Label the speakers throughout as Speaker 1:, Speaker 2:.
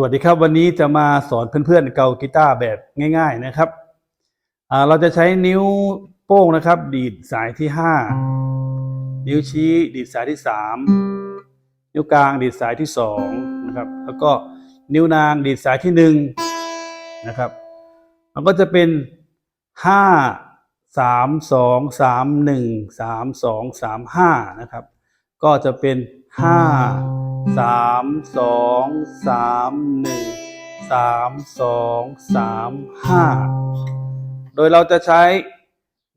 Speaker 1: สวัสดีครับวันนี้จะมาสอนเพื่อนๆเกากีตาร์แบบง่าย ๆนะครับเราจะใช้นิ้วโป้งนะครับ ดีดสายที่ห้านิ้วชี้ดีดสายที่สามนิ้วกลางดีดสายที่สองนะครับแล้วก็นิ้วนางดีดสายที่หนึ่งนะครับมันก็จะเป็นห้าสามสองสามหนึ่งสามสองสามห้านะครับก็จะเป็นห้า สามสองสามหนึ่งสามสองสามห้าโดยเราจะใช้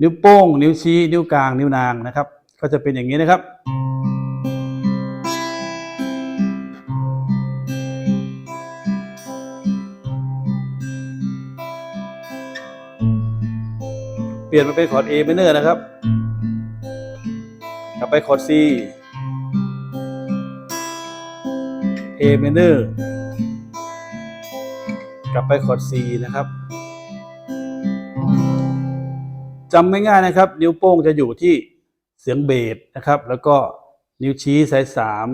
Speaker 1: นิ้วโป้ง นิ้วชี้ นิ้วกลาง นิ้วนางนะครับ ก็จะเป็นอย่างนี้นะครับ เปลี่ยนมาเป็นคอร์ด A minor นะครับ กลับไปคอร์ด C A minor กลับไปคอร์ด C นะครับจำง่ายๆนะครับ นิ้วโป้งจะอยู่ที่เสียงเบสนะครับ แล้วก็นิ้วชี้สายสาม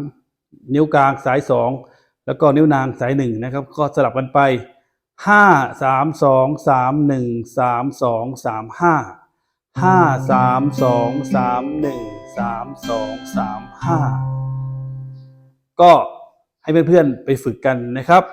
Speaker 1: นิ้วกลางสายสองแล้วก็นิ้วนางสายหนึ่งนะครับ ก็สลับกันไปห้าสามสองสามหนึ่งสามสองสามห้าห้าสามสองสามหนึ่งสามสองสามห้าก็ ให้เพื่อนๆไปฝึกกันนะครับ